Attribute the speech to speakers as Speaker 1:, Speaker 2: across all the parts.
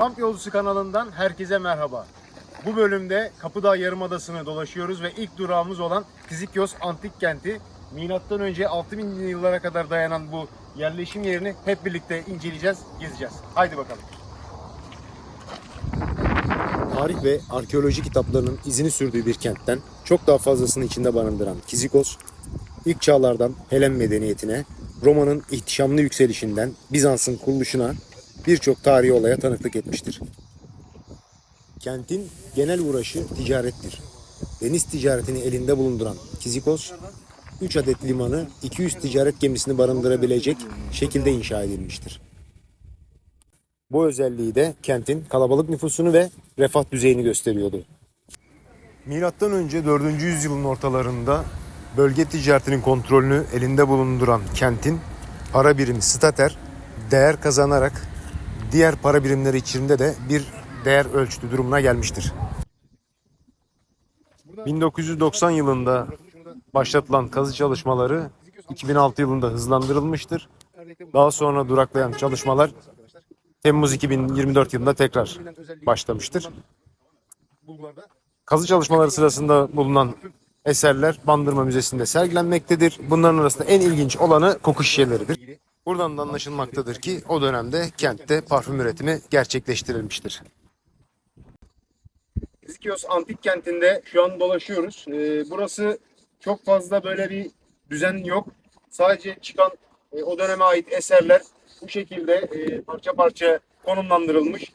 Speaker 1: Kamp Yolcusu kanalından herkese merhaba. Bu bölümde Kapıdağ Yarımadası'nı dolaşıyoruz ve ilk durağımız olan Kizikyos Antik Kenti. Milattan önce 6000 yıllara kadar dayanan bu yerleşim yerini hep birlikte inceleyeceğiz, gezeceğiz. Haydi bakalım. Tarih ve arkeoloji kitaplarının izini sürdüğü bir kentten çok daha fazlasını içinde barındıran Kizikos, ilk çağlardan Helen medeniyetine, Roma'nın ihtişamlı yükselişinden Bizans'ın kuruluşuna birçok tarihi olaya tanıklık etmiştir. Kentin genel uğraşı ticarettir. Deniz ticaretini elinde bulunduran Kizikos, 3 adet limanı 200 ticaret gemisini barındırabilecek şekilde inşa edilmiştir. Bu özelliği de kentin kalabalık nüfusunu ve refah düzeyini gösteriyordu. Milattan önce 4. yüzyılın ortalarında bölge ticaretinin kontrolünü elinde bulunduran kentin para birimi stater değer kazanarak diğer para birimleri içinde de bir değer ölçtü durumuna gelmiştir. 1990 yılında başlatılan kazı çalışmaları 2006 yılında hızlandırılmıştır. Daha sonra duraklayan çalışmalar Temmuz 2024 yılında tekrar başlamıştır. Kazı çalışmaları sırasında bulunan eserler Bandırma Müzesi'nde sergilenmektedir. Bunların arasında en ilginç olanı koku şişeleridir. Buradan da anlaşılmaktadır ki o dönemde kentte parfüm üretimi gerçekleştirilmiştir. İskios Antik Kenti'nde şu an dolaşıyoruz. Ee, burası çok fazla böyle bir düzen yok. Sadece çıkan e, o döneme ait eserler bu şekilde e, parça parça konumlandırılmış,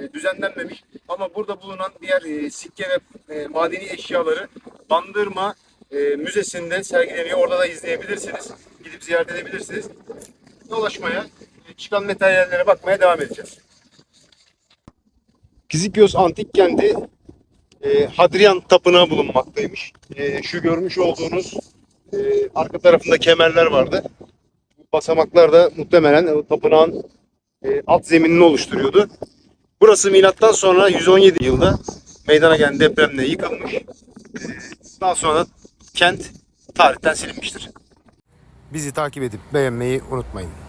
Speaker 1: e, düzenlenmemiş. Ama burada bulunan diğer e, sikke ve e, madeni eşyaları Bandırma e, Müzesi'nde sergileniyor. Orada da izleyebilirsiniz. Gidip ziyaret edebilirsiniz. Dolaşmaya, e, çıkan materyallere bakmaya devam edeceğiz. Kizikyos Antik Kenti e, Hadrian Tapınağı bulunmaktaymış. E, şu görmüş olduğunuz arka tarafında kemerler vardı. Bu basamaklar da muhtemelen o tapınağın alt zeminini oluşturuyordu. Burası milattan sonra 117 yılda meydana gelen depremle yıkılmış. Daha sonra kent tarihten silinmiştir. Bizi takip edip beğenmeyi unutmayın.